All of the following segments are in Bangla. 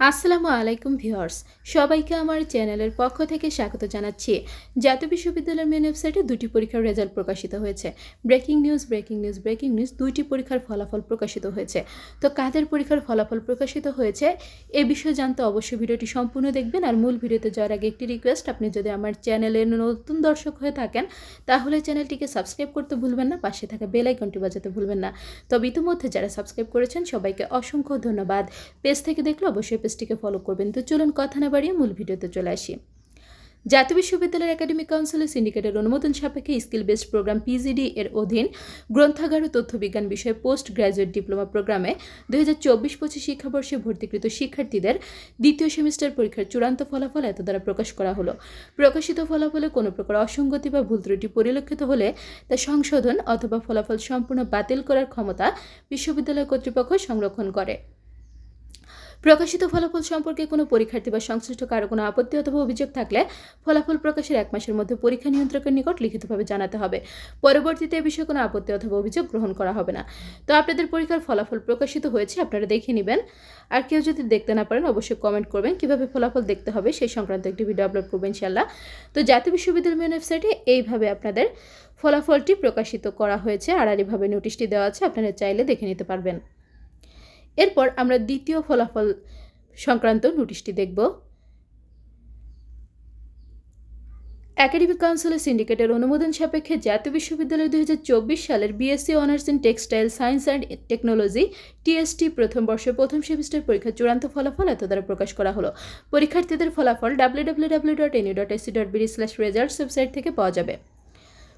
আসসালামু আলাইকুম ভিউয়ার্স, সবাইকে আমার চ্যানেলের পক্ষ থেকে স্বাগত জানাচ্ছি। জাতীয় বিশ্ববিদ্যালয়ের মেন ওয়েবসাইটে দুটি পরীক্ষার রেজাল্ট প্রকাশিত হয়েছে। Breaking news breaking news breaking news দুইটি পরীক্ষার ফলাফল প্রকাশিত হয়েছে। তো কাদের পরীক্ষার ফলাফল প্রকাশিত হয়েছে, এ বিষয়ে জানতে অবশ্যই ভিডিওটি সম্পূর্ণ দেখবেন আর মূল ভিডিওতে যাওয়ার আগে একটি রিকোয়েস্ট আপনি যদি আমার চ্যানেলের নতুন দর্শক হয়ে থাকেন, তাহলে চ্যানেলটিকে সাবস্ক্রাইব করতে ভুলবেন না, পাশে থাকা বেল আইকনটি বাজাতে ভুলবেন না। তবে ইতিমধ্যে যারা সাবস্ক্রাইব করেছেন, সবাইকে অসংখ্য ধন্যবাদ। পেজ থেকে দেখলে অবশ্যই পেজটিকে ফলো করবেন। তো চলুন কথা না বাড়িয়ে মূল ভিডিওতে চলে আসি। জাতীয় বিশ্ববিদ্যালয়ের একাডেমিক কাউন্সিলের সিন্ডিকেটের অনুমোদন সাপেক্ষে স্কিল বেসড প্রোগ্রাম পিজিডি এর অধীন গ্রন্থাগার ও তথ্যবিজ্ঞান বিষয়ে পোস্ট গ্র্যাজুয়েট ডিপ্লোমা প্রোগ্রামে দুই হাজার চব্বিশ পঁচিশ শিক্ষাবর্ষে ভর্তিকৃত শিক্ষার্থীদের দ্বিতীয় সেমিস্টার পরীক্ষার চূড়ান্ত ফলাফল এত দ্বারা প্রকাশ করা হলো। প্রকাশিত ফলাফলে কোনো প্রকার অসঙ্গতি বা ভুল ত্রুটি পরিলক্ষিত হলে তা সংশোধন অথবা ফলাফল সম্পূর্ণ বাতিল করার ক্ষমতা বিশ্ববিদ্যালয় কর্তৃপক্ষ সংরক্ষণ করে। প্রকাশিত ফলাফল সম্পর্কে কোনো পরীক্ষার্থী বা সংশ্লিষ্ট কারও কোনো আপত্তি অথবা অভিযোগ থাকলে ফলাফল প্রকাশের এক মাসের মধ্যে পরীক্ষা নিয়ন্ত্রকের নিকট লিখিতভাবে জানাতে হবে। পরবর্তীতে এ বিষয়ে কোনো আপত্তি অথবা অভিযোগ গ্রহণ করা হবে না। তো আপনাদের পরীক্ষার ফলাফল প্রকাশিত হয়েছে, আপনারা দেখে নেবেন। আর কেউ যদি দেখতে না পারেন, অবশ্যই কমেন্ট করবেন। কীভাবে ফলাফল দেখতে হবে সেই সংক্রান্ত একটি ভিডিও আপলোড করবেন ইনশাল্লাহ তো জাতীয় বিশ্ববিদ্যালয় ওয়েবসাইটে এইভাবে আপনাদের ফলাফলটি প্রকাশিত করা হয়েছে। আড়াআড়িভাবে নোটিশটি দেওয়া আছে, আপনারা চাইলে দেখে নিতে পারবেন। এরপর আমরা দ্বিতীয় ফলাফল সংক্রান্ত নোটিশটি দেখব। একাডেমিক কাউন্সিলের সিন্ডিকেটের অনুমোদন সাপেক্ষে জাতীয় বিশ্ববিদ্যালয় চব্বিশ সালের BSc honours in textile science and technology TST প্রথম বর্ষের প্রথম সেমিস্টার পরীক্ষার চূড়ান্ত ফলাফল এত দ্বারা প্রকাশ করা হলো। পরীক্ষার্থীদের ফলাফল W dot NU dot AC dot BD slash results website থেকে পাওয়া যাবে।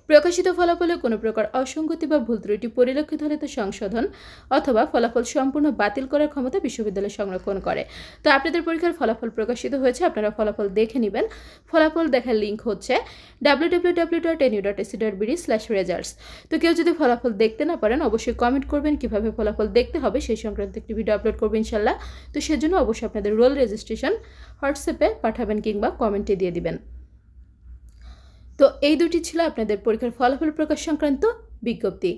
প্রকাশিত ফলাফলে কোনো প্রকার অসঙ্গতি বা ভুল ত্রুটি পরিলক্ষিত হলে তা সংশোধন অথবা ফলাফল সম্পূর্ণ বাতিল করার ক্ষমতা বিশ্ববিদ্যালয় সংরক্ষণ করে। তো আপনাদের পরীক্ষার ফলাফল প্রকাশিত হয়েছে, আপনারা ফলাফল দেখে নেবেন। ফলাফল দেখার লিঙ্ক হচ্ছে W W W dot NU dot AC dot BD slash তো কেউ যদি ফলাফল দেখতে না পারেন, অবশ্যই কমেন্ট করবেন কীভাবে ফলাফল দেখতে হবে সেই সংক্রান্ত একটি ভিডিও আপলোড করব ইনশাল্লাহ। তো সেজন্য অবশ্যই আপনাদের রোল রেজিস্ট্রেশন হোয়াটসঅ্যাপে পাঠাবেন কিংবা কমেন্টে দিয়ে দিবেন। তো এই দুটি ছিল আপনাদের পরীক্ষার ফলাফল প্রকাশ সংক্রান্ত বিজ্ঞপ্তি।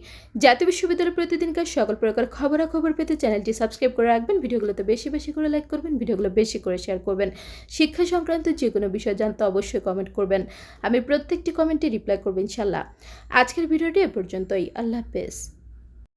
জাতীয় বিশ্ববিদ্যালয়ের প্রতিদিনকার সকল প্রকার খবরাখবর পেতে চ্যানেলটি সাবস্ক্রাইব করে রাখবেন, ভিডিওগুলোতে বেশি বেশি করে লাইক করবেন, ভিডিওগুলো বেশি করে শেয়ার করবেন। শিক্ষা সংক্রান্ত যে কোনো বিষয় জানতে অবশ্যই কমেন্ট করবেন। আমি প্রত্যেকটি কমেন্টে রিপ্লাই করব ইনশাল্লাহ আজকের ভিডিওটি এ পর্যন্তই। আল্লাহ হাফেজ।